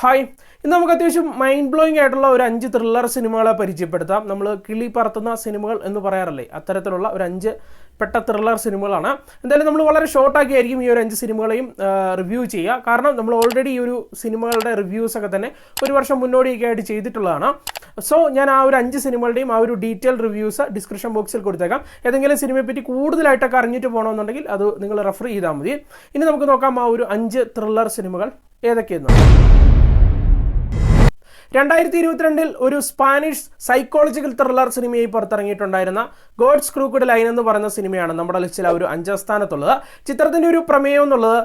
Hi. ഇന്ന് നമുക്ക് അത്യാവശ്യം മൈൻഡ് ബ്ലോയിങ് ആയിട്ടുള്ള ഒരു അഞ്ച് ത്രില്ലർ സിനിമകളെ പരിചയപ്പെടുത്താം. നമ്മൾ കിളി പറത്തുന്ന സിനിമകൾ എന്ന് പറയാറില്ലേ? അത്തരത്തിലുള്ള ഒരു അഞ്ച് പെട്ട ത്രില്ലർ സിനിമകളാണ്. എന്തായാലും നമ്മൾ വളരെ ഷോർട്ടാക്കിയായിരിക്കും ഈ ഒരു അഞ്ച് സിനിമകളെയും റിവ്യൂ ചെയ്യുക. കാരണം നമ്മൾ ഓൾറെഡി ഈ ഒരു സിനിമകളുടെ റിവ്യൂസ് ഒക്കെ തന്നെ ഒരു വർഷം മുന്നോടിയൊക്കെ ആയിട്ട് ചെയ്തിട്ടുള്ളതാണ്. സോ ഞാൻ ആ ഒരു അഞ്ച് സിനിമകളുടെയും ആ ഒരു ഡീറ്റെയിൽ റിവ്യൂസ് ഡിസ്ക്രിപ്ഷൻ ബോക്സിൽ കൊടുത്തേക്കാം. ഏതെങ്കിലും സിനിമയെ പറ്റി കൂടുതലായിട്ടൊക്കെ അറിഞ്ഞിട്ട് പോകണമെന്നുണ്ടെങ്കിൽ അത് നിങ്ങൾ റെഫർ ചെയ്താൽ മതി. ഇനി നമുക്ക് നോക്കാം ആ ഒരു അഞ്ച് ത്രില്ലർ സിനിമകൾ ഏതൊക്കെയെന്ന്. രണ്ടായിരത്തി ഇരുപത്തിരണ്ടിൽ ഒരു സ്പാനിഷ് സൈക്കോളജിക്കൽ ത്രില്ലർ സിനിമയായി പുറത്തിറങ്ങിയിട്ടുണ്ടായിരുന്ന ഗോഡ്സ് ക്രൂക്കഡ് ലൈൻ എന്ന് പറയുന്ന സിനിമയാണ് നമ്മുടെ ലിസ്റ്റിൽ ഒരു അഞ്ചാം സ്ഥാനത്തുള്ളത്. ചിത്രത്തിന്റെ ഒരു പ്രമേയം എന്നുള്ളത്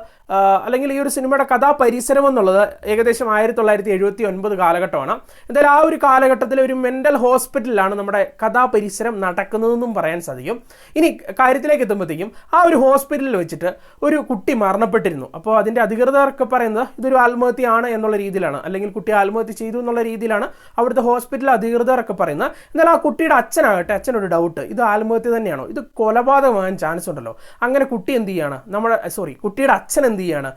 അല്ലെങ്കിൽ ഈ ഒരു സിനിമയുടെ കഥാപരിസരം എന്നുള്ളത് ഏകദേശം ആയിരത്തി തൊള്ളായിരത്തി എഴുപത്തി ഒൻപത് കാലഘട്ടമാണ്. എന്തായാലും ആ ഒരു കാലഘട്ടത്തിൽ ഒരു മെന്റൽ ഹോസ്പിറ്റലിലാണ് നമ്മുടെ കഥാപരിസരം നടക്കുന്നതെന്നും പറയാൻ സാധിക്കും. ഇനി കാര്യത്തിലേക്ക് എത്തുമ്പോഴത്തേക്കും ആ ഒരു ഹോസ്പിറ്റലിൽ വെച്ചിട്ട് ഒരു കുട്ടി മരണപ്പെട്ടിരുന്നു. അപ്പോൾ അതിന്റെ അധികൃതർക്ക് പറയുന്നത് ഇതൊരു ആത്മഹത്യയാണ് എന്നുള്ള രീതിയിലാണ്. അല്ലെങ്കിൽ കുട്ടി ആത്മഹത്യ ചെയ്തു എന്നുള്ള രീതിയിലാണ് അവിടുത്തെ ഹോസ്പിറ്റൽ അധികൃതരൊക്കെ പറയുന്നത്. എന്നാൽ ആ കുട്ടിയുടെ അച്ഛനാകട്ടെ അച്ഛനൊരു ഡൗട്ട് ഇത് ആത്മഹത്യ തന്നെയാണോ? ഇത് കൊലപാതകമാകാൻ ചാൻസ് ഉണ്ടല്ലോ. അങ്ങനെ കുട്ടി എന്ത് ചെയ്യാണ്? നമ്മുടെ സോറി കുട്ടിയുടെ അച്ഛൻ എന്ത് ചെയ്യാണ്?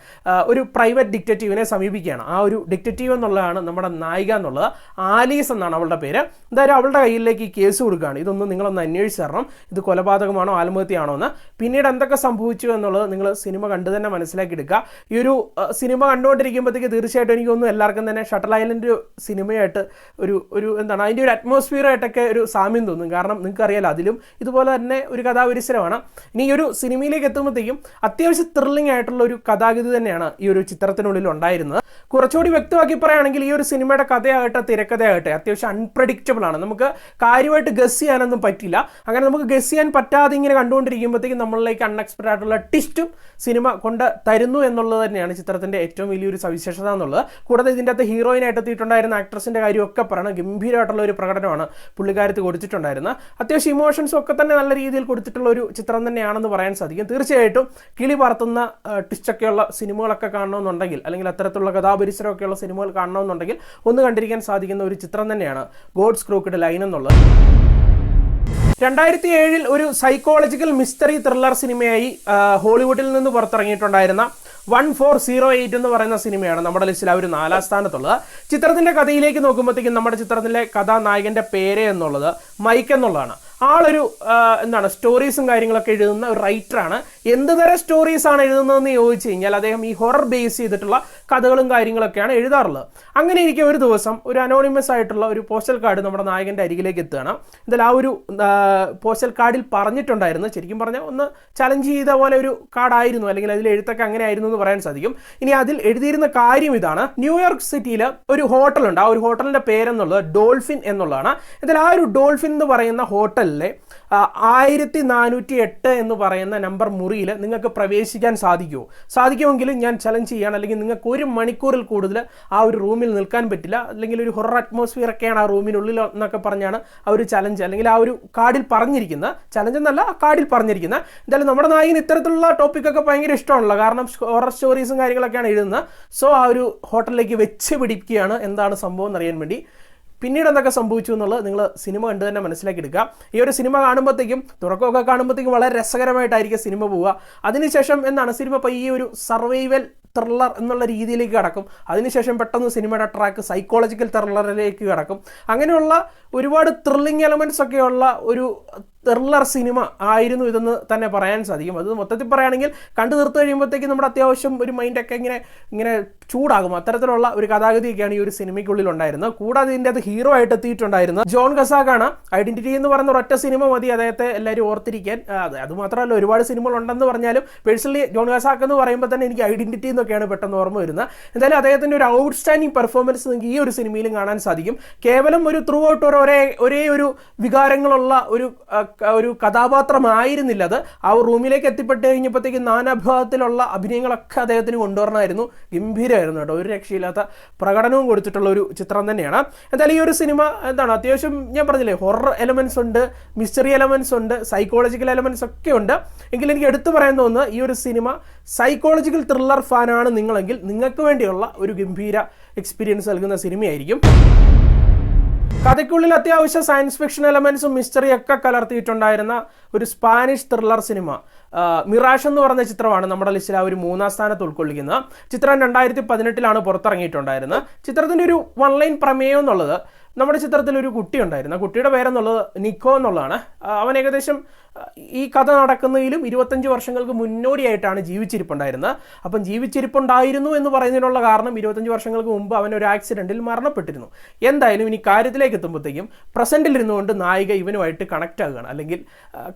ഒരു പ്രൈവറ്റ് ഡിക്റ്റേറ്റീവിനെ സമീപിക്കുകയാണ്. ആ ഒരു ഡിക്റ്റേറ്റീവ് എന്നുള്ളതാണ് നമ്മുടെ നായിക എന്നുള്ളത്. ആലീസ് എന്നാണ് അവളുടെ പേര്. എന്തായാലും അവളുടെ കയ്യിലേക്ക് ഈ കേസ് കൊടുക്കുകയാണ്. ഇതൊന്ന് നിങ്ങളൊന്ന് അന്വേഷിച്ച് തരണം. ഇത് കൊലപാതകമാണോ ആത്മഹത്യയാണോ എന്ന്. പിന്നീട് എന്തൊക്കെ സംഭവിച്ചു എന്നുള്ളത് നിങ്ങൾ സിനിമ കണ്ടു തന്നെ മനസ്സിലാക്കി എടുക്കുക ഈ ഒരു സിനിമ കണ്ടുകൊണ്ടിരിക്കുമ്പോഴത്തേക്ക് തീർച്ചയായിട്ടും എനിക്ക് തോന്നുന്നു എല്ലാവർക്കും തന്നെ ഷട്ടർ ഐലൻഡ് സിനിമയായിട്ട് ഒരു ഒരു എന്താണ് അതിന്റെ ഒരു അറ്റ്മോസ്ഫിയറായിട്ടൊക്കെ ഒരു സാമ്യം തോന്നും. കാരണം നിങ്ങൾക്ക് അറിയാലോ അതിലും ഇതുപോലെ തന്നെ ഒരു കഥാപരിസരമാണ്. ഇനി ഈ ഒരു സിനിമയിലേക്ക് എത്തുമ്പോഴത്തേക്കും അത്യാവശ്യം ത്രില്ലിംഗ് ആയിട്ടുള്ള ഒരു കഥാഗതി തന്നെയാണ് ഈ ഒരു ചിത്രത്തിനുള്ളിൽ ഉണ്ടായിരുന്നത്. കുറച്ചുകൂടി വ്യക്തമാക്കി പറയുകയാണെങ്കിൽ ഈ ഒരു സിനിമയുടെ കഥയാകട്ടെ തിരക്കഥയാകട്ടെ അത്യാവശ്യം അൺപ്രഡിക്റ്റബിൾ ആണ്. നമുക്ക് കാര്യമായിട്ട് ഗസ് ചെയ്യാനൊന്നും പറ്റില്ല. അങ്ങനെ നമുക്ക് ഗസ് ചെയ്യാൻ പറ്റാതെ ഇങ്ങനെ കണ്ടുകൊണ്ടിരിക്കുമ്പോഴത്തേക്കും നമ്മളിലേക്ക് അൺഎക്സ്പെക്റ്റഡ് ആയിട്ടുള്ള ടിസ്റ്റും സിനിമ കൊണ്ട് തരുന്നു എന്നുള്ളത് തന്നെയാണ് ചിത്രത്തിന്റെ ഏറ്റവും വലിയൊരു സവിശേഷത എന്നുള്ളത്. കൂടാതെ ഇതിന്റെ അകത്ത് ഹീറോയിനായിട്ട് എത്തിയിട്ടുണ്ടായിരുന്ന ആക്ട്രസിന്റെ കാര്യമൊക്കെ പറയണം. ഗംഭീരമായിട്ടുള്ള ഒരു പ്രകടനമാണ് പുള്ളിക്കാരത്ത് കൊടുത്തിട്ടുണ്ടായിരുന്നത്. അത്യാവശ്യം ഇമോഷൻസും ഒക്കെ തന്നെ നല്ല രീതിയിൽ കൊടുത്തിട്ടുള്ള ഒരു ചിത്രം തന്നെയാണെന്ന് പറയാൻ സാധിക്കും. തീർച്ചയായിട്ടും കിളി പറത്തുന്ന ടിസ്റ്റൊക്കെയുള്ള സിനിമകളൊക്കെ കാണണമെന്നുണ്ടെങ്കിൽ അല്ലെങ്കിൽ അത്തരത്തിലുള്ള കഥാപരിസരമൊക്കെയുള്ള സിനിമകൾ കാണണമെന്നുണ്ടെങ്കിൽ ഒന്ന് കണ്ടിരിക്കാൻ സാധിക്കുന്ന ഒരു ചിത്രം തന്നെയാണ് ഗോഡ്സ് ക്രൂക്കഡ് ലൈൻ എന്നുള്ളത്. രണ്ടായിരത്തി ഏഴിൽ ഒരു സൈക്കോളജിക്കൽ മിസ്റ്ററി ത്രില്ലർ സിനിമയായി ഹോളിവുഡിൽ നിന്ന് പുറത്തിറങ്ങിയിട്ടുണ്ടായിരുന്ന വൺ ഫോർ സീറോ എയ്റ്റ് എന്ന് പറയുന്ന സിനിമയാണ് നമ്മുടെ ലിസ്റ്റിൽ ആ ഒരു നാലാം സ്ഥാനത്തുള്ളത്. ചിത്രത്തിന്റെ കഥയിലേക്ക് നോക്കുമ്പോഴത്തേക്കും നമ്മുടെ ചിത്രത്തിലെ കഥാനായകന്റെ പേര് എന്നുള്ളത് മൈക്ക് എന്നുള്ളതാണ്. ആളൊരു എന്താണ് സ്റ്റോറീസും കാര്യങ്ങളൊക്കെ എഴുതുന്ന ഒരു റൈറ്ററാണ് എന്ത് തരം സ്റ്റോറീസ് ആണ് എഴുതുന്നതെന്ന് ചോദിച്ചു കഴിഞ്ഞാൽ അദ്ദേഹം ഈ ഹൊറർ ബേസ് ചെയ്തിട്ടുള്ള കഥകളും കാര്യങ്ങളൊക്കെയാണ് എഴുതാറുള്ളത്. അങ്ങനെ ഇരിക്കെ ഒരു ദിവസം ഒരു അനോണിമസ് ആയിട്ടുള്ള ഒരു പോസ്റ്റൽ കാർഡ് നമ്മുടെ നായകന്റെ അരികിലേക്ക് എത്തുകയാണ്. ഇതിൽ ആ ഒരു പോസ്റ്റൽ കാർഡിൽ പറഞ്ഞിട്ടുണ്ടായിരുന്നു. ശരിക്കും പറഞ്ഞാൽ ഒന്ന് ചലഞ്ച് ചെയ്ത പോലെ ഒരു കാർഡായിരുന്നു അല്ലെങ്കിൽ അതിൽ എഴുത്തൊക്കെ അങ്ങനെ ആയിരുന്നു എന്ന് പറയാൻ സാധിക്കും. ഇനി അതിൽ എഴുതിയിരുന്ന കാര്യം ഇതാണ്. ന്യൂയോർക്ക് സിറ്റിയിൽ ഒരു ഹോട്ടലുണ്ട് ആ ഒരു ഹോട്ടലിന്റെ പേരെന്നുള്ളത് ഡോൾഫിൻ എന്നുള്ളതാണ്. ഇതിൽ ആ ഒരു ഡോൾഫിൻ എന്ന് പറയുന്ന ഹോട്ടലിലെ ആയിരത്തി നാനൂറ്റി എട്ട് എന്ന് പറയുന്ന നമ്പർ മുറിയിൽ നിങ്ങൾക്ക് പ്രവേശിക്കാൻ സാധിക്കുമോ സാധിക്കുമെങ്കിൽ ഞാൻ ചലഞ്ച് ചെയ്യാണ്. അല്ലെങ്കിൽ നിങ്ങൾക്ക് ഒരു മണിക്കൂറിൽ കൂടുതൽ ആ ഒരു റൂമിൽ നിൽക്കാൻ പറ്റില്ല. അല്ലെങ്കിൽ ഒരു ഹൊറർ അറ്റ്മോസ്ഫിയർ ഒക്കെയാണ് ആ റൂമിനുള്ളിൽ എന്നൊക്കെ പറഞ്ഞാണ് ആ ഒരു ചലഞ്ച് അല്ലെങ്കിൽ ആ ഒരു കാർഡിൽ പറഞ്ഞിരിക്കുന്ന ചലഞ്ച് എന്നല്ല ആ കാർഡിൽ പറഞ്ഞിരിക്കുന്ന. എന്തായാലും നമ്മുടെ നായകന് ഇത്തരത്തിലുള്ള ടോപ്പിക്കൊക്കെ ഭയങ്കര ഇഷ്ടമാണല്ലോ. കാരണം ഹൊറർ സ്റ്റോറീസും കാര്യങ്ങളൊക്കെയാണ് എഴുതുന്നത്. സോ ആ ഒരു ഹോട്ടലിലേക്ക് വെച്ച് പിടിക്കുകയാണ്. എന്താണ് സംഭവം എന്നറിയാൻ വേണ്ടി. പിന്നീട് എന്തൊക്കെ സംഭവിച്ചു എന്നുള്ളത് നിങ്ങൾ സിനിമ കണ്ട് തന്നെ മനസ്സിലാക്കി എടുക്കുക. ഈ ഒരു സിനിമ കാണുമ്പോഴത്തേക്കും തുടക്കമൊക്കെ കാണുമ്പോഴത്തേക്കും വളരെ രസകരമായിട്ടായിരിക്കും സിനിമ പോവുക. അതിനുശേഷം എന്താണ് സിനിമ ഈ ഒരു സർവൈവൽ ത്രില്ലർ എന്നുള്ള രീതിയിലേക്ക് കടക്കും. അതിനുശേഷം പെട്ടെന്ന് സിനിമയുടെ ട്രാക്ക് സൈക്കോളജിക്കൽ ത്രില്ലറിലേക്ക് കടക്കും. അങ്ങനെയുള്ള ഒരുപാട് ത്രില്ലിംഗ് എലമെന്റ്സ് ഒക്കെയുള്ള ഒരു ത്രില്ലർ സിനിമ ആയിരുന്നു ഇതെന്ന് തന്നെ പറയാൻ സാധിക്കും. അത് മൊത്തത്തിൽ പറയുകയാണെങ്കിൽ കണ്ടു നിർത്തു കഴിയുമ്പോഴത്തേക്കും നമ്മുടെ അത്യാവശ്യം ഒരു മൈൻഡൊക്കെ ഇങ്ങനെ ഇങ്ങനെ ചൂടാകും. അത്തരത്തിലുള്ള ഒരു കഥാഗതിയൊക്കെയാണ് ഈ ഒരു സിനിമയ്ക്കുള്ളിൽ ഉണ്ടായിരുന്നത്. കൂടാതെ ഇതിന്റെ അത് ഹീറോ ആയിട്ട് എത്തിയിട്ടുണ്ടായിരുന്നത് ജോൺ ഗസാഖാണ് ഐഡന്റിറ്റി എന്ന് പറയുന്ന ഒരൊറ്റ സിനിമ മതി അദ്ദേഹത്തെ എല്ലാവരും ഓർത്തിരിക്കാൻ. അതെ അത് മാത്രമല്ല ഒരുപാട് സിനിമകൾ ഉണ്ടെന്ന് പറഞ്ഞാലും പേഴ്സണലി ജോൺ ഗസാഖ് എന്ന് പറയുമ്പോൾ തന്നെ എനിക്ക് ഐഡന്റിറ്റി എന്നൊക്കെയാണ് പെട്ടെന്ന് ഓർമ്മ വരുന്നത്. എന്തായാലും അദ്ദേഹത്തിന്റെ ഒരു ഔട്ട്സ്റ്റാൻഡിങ് പെർഫോമൻസ് നിങ്ങൾക്ക് ഈ ഒരു സിനിമയിലും കാണാൻ സാധിക്കും. കേവലം ഒരു ത്രൂ ഔട്ട് ഒരു ഒരേ ഒരേ വികാരങ്ങളുള്ള ഒരു ഒരു കഥാപാത്രമായിരുന്നില്ല അത്. ആ റൂമിലേക്ക് എത്തിപ്പെട്ട് കഴിഞ്ഞപ്പോഴത്തേക്ക് നാനാഭാഗത്തിലുള്ള അഭിനയങ്ങളൊക്കെ അദ്ദേഹത്തിന് കൊണ്ടുവരണമായിരുന്നു. ഗംഭീരമായിരുന്നു കേട്ടോ. ഒരു രക്ഷയില്ലാത്ത പ്രകടനവും കൊടുത്തിട്ടുള്ള ഒരു ചിത്രം തന്നെയാണ്. എന്തായാലും ഈ ഒരു സിനിമ എന്താണ്? അത്യാവശ്യം ഞാൻ പറഞ്ഞില്ലേ ഹൊറർ എലമെന്റ്സ് ഉണ്ട് മിസ്റ്ററി എലമെന്റ്സ് ഉണ്ട് സൈക്കോളജിക്കൽ എലമെന്റ്സ് ഒക്കെ ഉണ്ട്. എങ്കിലും എനിക്ക് എടുത്തു പറയാൻ തോന്നുന്നത് ഈ ഒരു സിനിമ സൈക്കോളജിക്കൽ ത്രില്ലർ ഫാനാണ് നിങ്ങളെങ്കിൽ നിങ്ങൾക്ക് വേണ്ടിയുള്ള ഒരു ഗംഭീര എക്സ്പീരിയൻസ് നൽകുന്ന സിനിമയായിരിക്കും. കഥയ്ക്കുള്ളിൽ അത്യാവശ്യം സയൻസ് ഫിക്ഷൻ എലമെന്റ്സും മിസ്റ്ററി ഒക്കെ കലർത്തിയിട്ടുണ്ടായിരുന്ന ഒരു സ്പാനിഷ് ത്രില്ലർ സിനിമ മിറാഷ് എന്ന് പറഞ്ഞ ചിത്രമാണ് നമ്മുടെ ലിസ്റ്റിൽ ആ ഒരു മൂന്നാം സ്ഥാനത്ത് ഉൾക്കൊള്ളിക്കുന്നത്. ചിത്രം രണ്ടായിരത്തി പതിനെട്ടിലാണ് പുറത്തിറങ്ങിയിട്ടുണ്ടായിരുന്നത്. ചിത്രത്തിന്റെ ഒരു വൺ ലൈൻ പ്രമേയം എന്നുള്ളത് നമ്മുടെ ചിത്രത്തിൽ ഒരു കുട്ടി ഉണ്ടായിരുന്നു. ആ കുട്ടിയുടെ പേരെന്നുള്ളത് നിക്കോ എന്നുള്ളതാണ്. അവൻ ഏകദേശം ഈ കഥ നടക്കുന്നതിലും ഇരുപത്തഞ്ച് വർഷങ്ങൾക്ക് മുന്നോടിയായിട്ടാണ് ജീവിച്ചിരിപ്പുണ്ടായിരുന്നത്. അപ്പം ജീവിച്ചിരിപ്പുണ്ടായിരുന്നു എന്ന് പറയുന്നതിനുള്ള കാരണം ഇരുപത്തഞ്ച് വർഷങ്ങൾക്ക് മുമ്പ് അവൻ ഒരു ആക്സിഡന്റിൽ മരണപ്പെട്ടിരുന്നു. എന്തായാലും ഇനി കാര്യത്തിലേക്ക് എത്തുമ്പോഴത്തേക്കും പ്രസന്റിൽ ഇരുന്നുകൊണ്ട് നായിക ഇവനുമായിട്ട് കണക്ട് ആകുകയാണ്. അല്ലെങ്കിൽ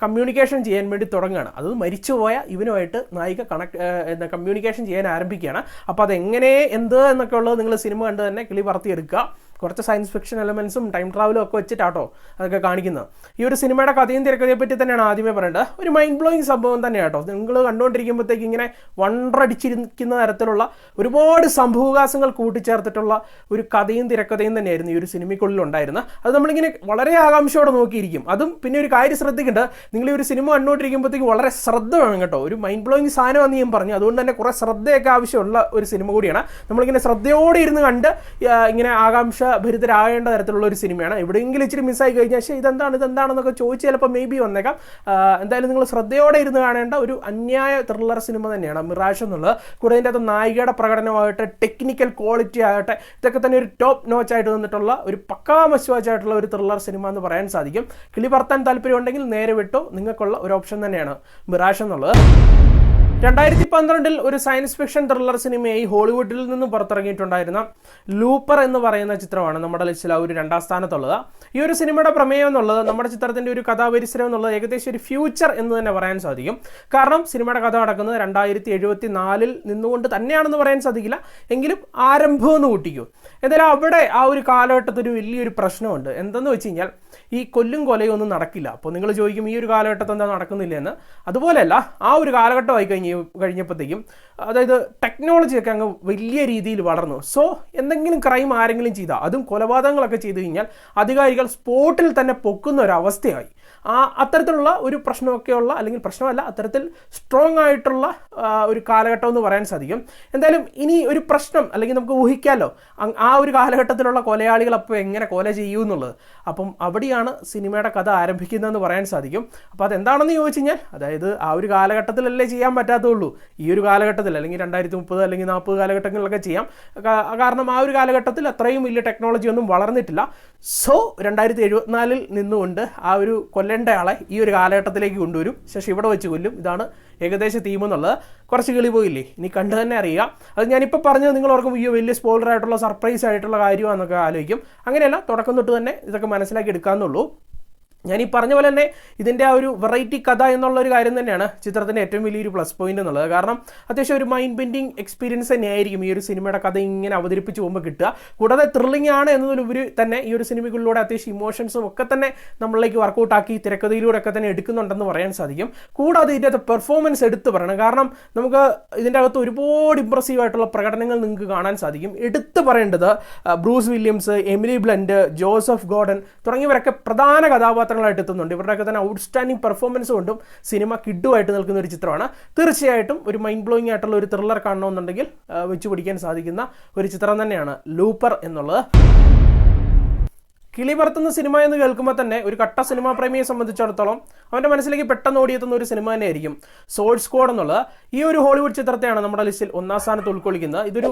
കമ്മ്യൂണിക്കേഷൻ ചെയ്യാൻ വേണ്ടി തുടങ്ങുകയാണ്. അത് മരിച്ചുപോയ ഇവനുമായിട്ട് നായിക കണക്ട് എന്താ കമ്മ്യൂണിക്കേഷൻ ചെയ്യാൻ ആരംഭിക്കുകയാണ്. അപ്പോൾ അതെങ്ങനെ എന്ത് എന്നൊക്കെ ഉള്ളത് നിങ്ങൾ സിനിമ കണ്ട് തന്നെ കിളി പറത്തിയെടുക്കുക. കുറച്ച് സയൻസ് ഫിക്ഷൻ എലമെൻസും ടൈം ട്രാവലും ഒക്കെ വെച്ചിട്ടാട്ടോ അതൊക്കെ കാണിക്കുന്നത്. ഈ ഒരു സിനിമയുടെ കഥയും തിരക്കഥയെ പറ്റി തന്നെയാണ് ആദ്യമേ പറയേണ്ടത്. ഒരു മൈൻഡ് ബ്ലോയിങ് സംഭവം തന്നെയാട്ടോ. നിങ്ങൾ കണ്ടുകൊണ്ടിരിക്കുമ്പോഴത്തേക്ക് ഇങ്ങനെ വണ്ടടിച്ചിരിക്കുന്ന തരത്തിലുള്ള ഒരുപാട് സംഭവകാശങ്ങൾ കൂട്ടിച്ചേർത്തിട്ടുള്ള ഒരു കഥയും തിരക്കഥയും തന്നെയായിരുന്നു ഈ ഒരു സിനിമയ്ക്കുള്ളിൽ ഉണ്ടായിരുന്നത്. അത് നമ്മളിങ്ങനെ വളരെ ആകാംക്ഷയോടെ നോക്കിയിരിക്കും. അതും പിന്നെ ഒരു കാര്യം ശ്രദ്ധിക്കേണ്ടത് നിങ്ങൾ ഈ ഒരു സിനിമ കണ്ടുകൊണ്ടിരിക്കുമ്പോഴത്തേക്ക് വളരെ ശ്രദ്ധ വേണം കേട്ടോ. ഒരു മൈൻഡ് ബ്ലോയിങ് സാധനമാണെന്ന് ഞാൻ പറഞ്ഞു. അതുകൊണ്ട് തന്നെ കുറേ ശ്രദ്ധയൊക്കെ ആവശ്യമുള്ള ഒരു സിനിമ കൂടിയാണ്. നമ്മളിങ്ങനെ ശ്രദ്ധയോടെ ഇരുന്ന് കണ്ട് ഇങ്ങനെ ആകാംക്ഷ ഭരിതരാകേണ്ട തരത്തിലുള്ള ഒരു സിനിമയാണ്. എവിടെയെങ്കിലും ഇച്ചിരി മിസ്സായി കഴിഞ്ഞാൽ പക്ഷേ ഇതെന്താണ് ഇതെന്താണെന്നൊക്കെ ചോദിച്ച് ചിലപ്പോൾ മേ ബി വന്നേക്കാം. എന്തായാലും നിങ്ങൾ ശ്രദ്ധയോടെ ഇരുന്ന് കാണേണ്ട ഒരു അന്യായ ത്രില്ലർ സിനിമ തന്നെയാണ് മിറാഷ് എന്നുള്ളത്. കൂടെ അതിന്റെ അകത്ത് നായികയുടെ പ്രകടനമാകട്ടെ ടെക്നിക്കൽ ക്വാളിറ്റി ആകട്ടെ ഇതൊക്കെ തന്നെ ഒരു ടോപ്പ് നോച്ച് ആയിട്ട് വന്നിട്ടുള്ള ഒരു പക്കാ മസ്വാച്ചായിട്ടുള്ള ഒരു ത്രില്ലർ സിനിമ എന്ന് പറയാൻ സാധിക്കും. കിളി പറത്താൻ താല്പര്യമുണ്ടെങ്കിൽ നേരെ വിട്ടോ. നിങ്ങൾക്കുള്ള ഒരു ഓപ്ഷൻ തന്നെയാണ് മിറാഷ് എന്നുള്ളത്. രണ്ടായിരത്തി പന്ത്രണ്ടിൽ ഒരു സയൻസ് ഫിക്ഷൻ ത്രില്ലർ സിനിമയായി ഹോളിവുഡിൽ നിന്ന് പുറത്തിറങ്ങിയിട്ടുണ്ടായിരുന്ന ലൂപ്പർ എന്ന് പറയുന്ന ചിത്രമാണ് നമ്മുടെ ലിസ്റ്റിൽ ഒരു രണ്ടാം സ്ഥാനത്തുള്ളത്. ഈ ഒരു സിനിമയുടെ പ്രമേയം എന്നുള്ളത് നമ്മുടെ ചിത്രത്തിന്റെ ഒരു കഥാപരിസരം എന്നുള്ളത് ഏകദേശം ഒരു ഫ്യൂച്ചർ എന്ന് തന്നെ പറയാൻ സാധിക്കും. കാരണം സിനിമയുടെ കഥ നടക്കുന്നത് രണ്ടായിരത്തി എഴുപത്തി നാലിൽ നിന്നുകൊണ്ട് തന്നെയാണെന്ന് പറയാൻ സാധിക്കില്ല. എങ്കിലും ആരംഭം എന്ന് കൂട്ടിക്കൂ. എന്തായാലും അവിടെ ആ ഒരു കാലഘട്ടത്തിൽ ഒരു വലിയൊരു പ്രശ്നമുണ്ട്. എന്തെന്ന് വെച്ച് കഴിഞ്ഞാൽ ഈ കൊല്ലും കൊലയും ഒന്നും നടക്കില്ല. അപ്പോൾ നിങ്ങൾ ചോദിക്കും ഈ ഒരു കാലഘട്ടത്തിൽ എന്താ നടക്കുന്നില്ല എന്ന് അതുപോലെയല്ല ആ ഒരു കാലഘട്ടമായി കഴിഞ്ഞ് കഴിഞ്ഞപ്പോഴത്തേക്കും അതായത് ടെക്നോളജിയൊക്കെ അങ്ങ് വലിയ രീതിയിൽ വളർന്നു. സോ എന്തെങ്കിലും ക്രൈം ആരെങ്കിലും ചെയ്താൽ അതും കൊലപാതകങ്ങളൊക്കെ ചെയ്തു കഴിഞ്ഞാൽ അധികാരികൾ സ്പോട്ടിൽ തന്നെ പൊക്കുന്ന ഒരു അവസ്ഥയായി. ആ അത്തരത്തിലുള്ള ഒരു പ്രശ്നമൊക്കെയുള്ള അല്ലെങ്കിൽ പ്രശ്നമല്ല അത്തരത്തിൽ സ്ട്രോങ് ആയിട്ടുള്ള ഒരു കാലഘട്ടം എന്ന് പറയാൻ സാധിക്കും. എന്തായാലും ഇനി ഒരു പ്രശ്നം അല്ലെങ്കിൽ നമുക്ക് ഊഹിക്കാമല്ലോ ആ ഒരു കാലഘട്ടത്തിലുള്ള കൊലയാളികൾ അപ്പോൾ എങ്ങനെ കൊല ചെയ്യൂ എന്നുള്ളത്. അപ്പം അവിടെയാണ് സിനിമയുടെ കഥ ആരംഭിക്കുന്നതെന്ന് പറയാൻ സാധിക്കും. അപ്പോൾ അതെന്താണെന്ന് ചോദിച്ചു കഴിഞ്ഞാൽ അതായത് ആ ഒരു കാലഘട്ടത്തിലല്ലേ ചെയ്യാൻ പറ്റാത്തുള്ളൂ ഈ ഒരു കാലഘട്ടത്തിൽ അല്ലെങ്കിൽ രണ്ടായിരത്തി മുപ്പത് അല്ലെങ്കിൽ നാൽപ്പത് കാലഘട്ടങ്ങളിലൊക്കെ ചെയ്യാം. കാരണം ആ ഒരു കാലഘട്ടത്തിൽ അത്രയും വലിയ ടെക്നോളജി ഒന്നും വളർന്നിട്ടില്ല. സോ രണ്ടായിരത്തി എഴുപത്തിനാലിൽ നിന്നുകൊണ്ട് ആ ഒരു കൊല്ലേണ്ട ആളെ ഈ ഒരു കാലഘട്ടത്തിലേക്ക് കൊണ്ടുവരും. ശേഷം ഇവിടെ വെച്ച് കൊല്ലും. ഇതാണ് ഏകദേശ തീം എന്നുള്ളത് കുറച്ച് കിളി പോയില്ലേ? ഇനി കണ്ടു തന്നെ അറിയാം അത് ഞാനിപ്പോൾ പറഞ്ഞത് നിങ്ങൾ ഓർക്കും അയ്യോ വലിയ സ്പോയിലർ ആയിട്ടുള്ള സർപ്രൈസ് ആയിട്ടുള്ള കാര്യമാണെന്നൊക്കെ ആലോചിക്കും. അങ്ങനെയല്ല തുടക്കം തൊട്ട് തന്നെ ഇതൊക്കെ മനസ്സിലാക്കി എടുക്കാമെന്നുള്ളൂ ഞാൻ ഈ പറഞ്ഞ പോലെ തന്നെ ഇതിന്റെ ആ ഒരു വെറൈറ്റി കഥ എന്നുള്ള ഒരു കാര്യം തന്നെയാണ് ചിത്രത്തിന്റെ ഏറ്റവും വലിയൊരു പ്ലസ് പോയിന്റ് എന്നുള്ളത്. കാരണം അത്യാവശ്യം ഒരു മൈൻഡ് ബെൻഡിങ് എക്സ്പീരിയൻസ് തന്നെയായിരിക്കും ഈ ഒരു സിനിമയുടെ കഥ ഇങ്ങനെ അവതരിപ്പിച്ച് പോകുമ്പോൾ കിട്ടുക. കൂടാതെ ത്രില്ലിംഗ് ആണ് എന്നതിലുപരി തന്നെ ഈ ഒരു സിനിമകളിലൂടെ അത്യാവശ്യം ഇമോഷൻസും ഒക്കെ തന്നെ നമ്മളിലേക്ക് വർക്കൗട്ട് ആക്കി തിരക്കഥയിലൂടെ ഒക്കെ തന്നെ എടുക്കുന്നുണ്ടെന്ന് പറയാൻ സാധിക്കും. കൂടാതെ ഇതിന്റെ അകത്ത് പെർഫോമൻസ് എടുത്ത് പറയണം. കാരണം നമുക്ക് ഇതിന്റെ അകത്ത് ഒരുപാട് ഇമ്പ്രസീവ് ആയിട്ടുള്ള പ്രകടനങ്ങൾ നിങ്ങൾക്ക് കാണാൻ സാധിക്കും. എടുത്തു പറയേണ്ടത് Bruce Williams Emily Blunt Joseph Gordon തുടങ്ങിയവരൊക്കെ പ്രധാന കഥാപാത്രങ്ങളായിട്ട് എത്തുന്നുണ്ട്. ഇവരുടെയൊക്കെ തന്നെ ഔട്ട്സ്റ്റാൻഡിംഗ് പെർഫോമൻസ് കൊണ്ടും സിനിമ കിഡുമായിട്ട് നിൽക്കുന്ന ഒരു ചിത്രമാണ്. തീർച്ചയായിട്ടും ഒരു മൈൻഡ് ബ്ലോയിങ് ആയിട്ടുള്ള ഒരു ത്രില്ലർ കാണണമെന്നുണ്ടെങ്കിൽ വെച്ച് പിടിക്കാൻ സാധിക്കുന്ന ഒരു ചിത്രം തന്നെയാണ് ലൂപ്പർ എന്നുള്ളത്. കിളി പറത്തുന്ന സിനിമ എന്ന് കേൾക്കുമ്പോൾ തന്നെ ഒരു കട്ട സിനിമാ പ്രേമിയെ സംബന്ധിച്ചിടത്തോളം അവന്റെ മനസ്സിലേക്ക് പെട്ടെന്ന് ഓടിയെത്തുന്ന ഒരു സിനിമ തന്നെയായിരിക്കും. സോഴ്സ് കോഡ് എന്നുള്ളത് ഈ ഒരു ഹോളിവുഡ് ചിത്രത്തെയാണ് നമ്മുടെ ലിസ്റ്റിൽ ഒന്നാം സ്ഥാനത്ത് ഉൾക്കൊള്ളിക്കുന്നത്. ഇതൊരു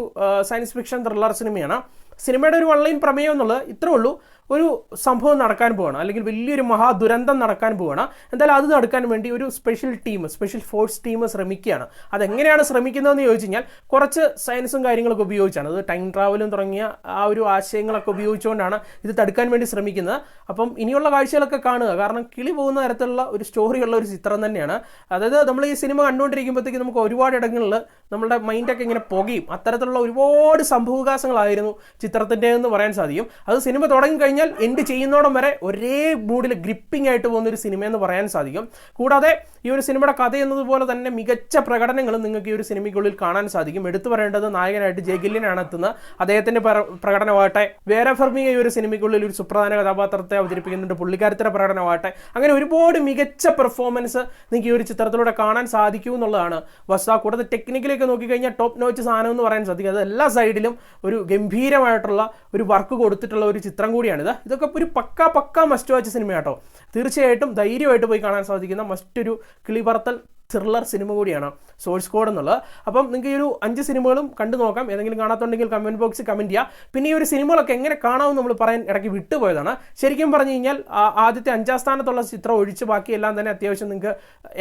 സയൻസ് ഫിക്ഷൻ ത്രില്ലർ സിനിമയാണ് സിനിമയുടെ ഒരു ഓൺലൈൻ പ്രമേയം എന്നുള്ളത് ഇത്രേ ഉള്ളൂ. ഒരു സംഭവം നടക്കാൻ പോവാണ്. അല്ലെങ്കിൽ വലിയൊരു മഹാദുരന്തം നടക്കാൻ പോവാണ്. എന്തായാലും അത് നടക്കാൻ വേണ്ടി ഒരു special team special force team ശ്രമിക്കുകയാണ്. അതെങ്ങനെയാണ് ശ്രമിക്കുന്നതെന്ന് ചോദിച്ചു കഴിഞ്ഞാൽ കുറച്ച് സയൻസും കാര്യങ്ങളൊക്കെ ഉപയോഗിച്ചാണ്. അത് ടൈം ട്രാവലും തുടങ്ങിയ ആ ഒരു ആശയങ്ങളൊക്കെ ഉപയോഗിച്ചുകൊണ്ടാണ് ഇത് തടുക്കാൻ വേണ്ടി ശ്രമിക്കുന്നത്. അപ്പം ഇനിയുള്ള കാഴ്ചകളൊക്കെ കാണുക. കാരണം കിളി പോകുന്ന തരത്തിലുള്ള ഒരു സ്റ്റോറിയുള്ള ഒരു ചിത്രം തന്നെയാണ്. അതായത് നമ്മൾ ഈ സിനിമ കണ്ടുകൊണ്ടിരിക്കുമ്പോഴത്തേക്ക് നമുക്ക് ഒരുപാട് ഇടങ്ങളിൽ നമ്മുടെ മൈൻഡൊക്കെ ഇങ്ങനെ പുകയും. അത്തരത്തിലുള്ള ഒരുപാട് സംഭവവികാസങ്ങളായിരുന്നു ചിത്രത്തിന്റെ എന്ന് പറയാൻ സാധിക്കും. അത് സിനിമ തുടങ്ങി കഴിഞ്ഞാൽ എൻഡ് ചെയ്യുന്നോടം വരെ ഒരേ മൂഡിൽ ഗ്രിപ്പിംഗ് ആയിട്ട് പോകുന്ന ഒരു സിനിമ എന്ന് പറയാൻ സാധിക്കും. കൂടാതെ ഈ ഒരു സിനിമയുടെ കഥ എന്നതുപോലെ തന്നെ മികച്ച പ്രകടനങ്ങളും നിങ്ങൾക്ക് ഈ ഒരു സിനിമയ്ക്കുള്ളിൽ കാണാൻ സാധിക്കും. എടുത്തു പറയേണ്ടത് നായകനായിട്ട് ജയഗില്യനാണ് എത്തുന്നത്. അദ്ദേഹത്തിന്റെ പ്ര- പ്രകടനമാകട്ടെ വേറെ ഫെർമിയ ഈ ഒരു സിനിമയ്ക്കുള്ളിൽ ഒരു സുപ്രധാന കഥാപാത്രത്തെ അവതരിപ്പിക്കുന്നുണ്ട്. പുള്ളിക്കാരത്തിന്റെ പ്രകടനമാകട്ടെ. അങ്ങനെ ഒരുപാട് മികച്ച പെർഫോമൻസ് നിങ്ങൾക്ക് ഈ ഒരു ചിത്രത്തിലൂടെ കാണാൻ സാധിക്കും എന്നുള്ളതാണ് വസ്തു കൂടാതെ ടെക്നിക്കലൊക്കെ നോക്കിക്കഴിഞ്ഞാൽ ടോപ്പ് നോച്ച് സാധനം എന്ന് പറയാൻ സാധിക്കും. അത് എല്ലാ സൈഡിലും ഒരു ഗംഭീരമായിട്ടുള്ള ഒരു വർക്ക് കൊടുത്തിട്ടുള്ള ഒരു ചിത്രം കൂടിയാണിത് ഇതൊക്കെ ഒരു പക്ക പക്ക മസ്റ്റ് വാച്ച് സിനിമ കേട്ടോ തീർച്ചയായിട്ടും ധൈര്യമായിട്ട് പോയി കാണാൻ സാധിക്കുന്ന മറ്റൊരു കിളിപറത്തൽ ത്രില്ലർ സിനിമ കൂടിയാണ് സോഴ്സ് കോഡ് എന്നുള്ളത്. അപ്പം നിങ്ങൾക്ക് ഈ ഒരു അഞ്ച് സിനിമകളും കണ്ടു നോക്കാം. ഏതെങ്കിലും കാണാത്തുണ്ടെങ്കിൽ കമന്റ് ബോക്സിൽ കമന്റ് ചെയ്യുക പിന്നെ ഈ ഒരു സിനിമകളൊക്കെ എങ്ങനെ കാണാമെന്ന് നമ്മൾ പറയാൻ ഇടയ്ക്ക് വിട്ടുപോയതാണ്. ശരിക്കും പറഞ്ഞു കഴിഞ്ഞാൽ ആദ്യത്തെ അഞ്ചാം സ്ഥാനത്തുള്ള ചിത്രം ഒഴിച്ച് ബാക്കിയെല്ലാം തന്നെ അത്യാവശ്യം നിങ്ങൾക്ക്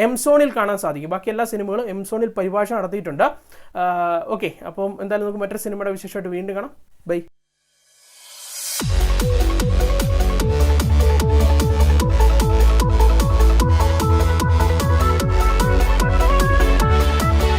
എം സോണിൽ കാണാൻ സാധിക്കും. ബാക്കി എല്ലാ സിനിമകളും എം സോണിൽ പരിഭാഷ നടത്തിയിട്ടുണ്ട്. ഓക്കെ അപ്പം എന്തായാലും നമുക്ക് മറ്റൊരു സിനിമയുടെ വിശേഷമായിട്ട് വീണ്ടും കാണാം. ബൈ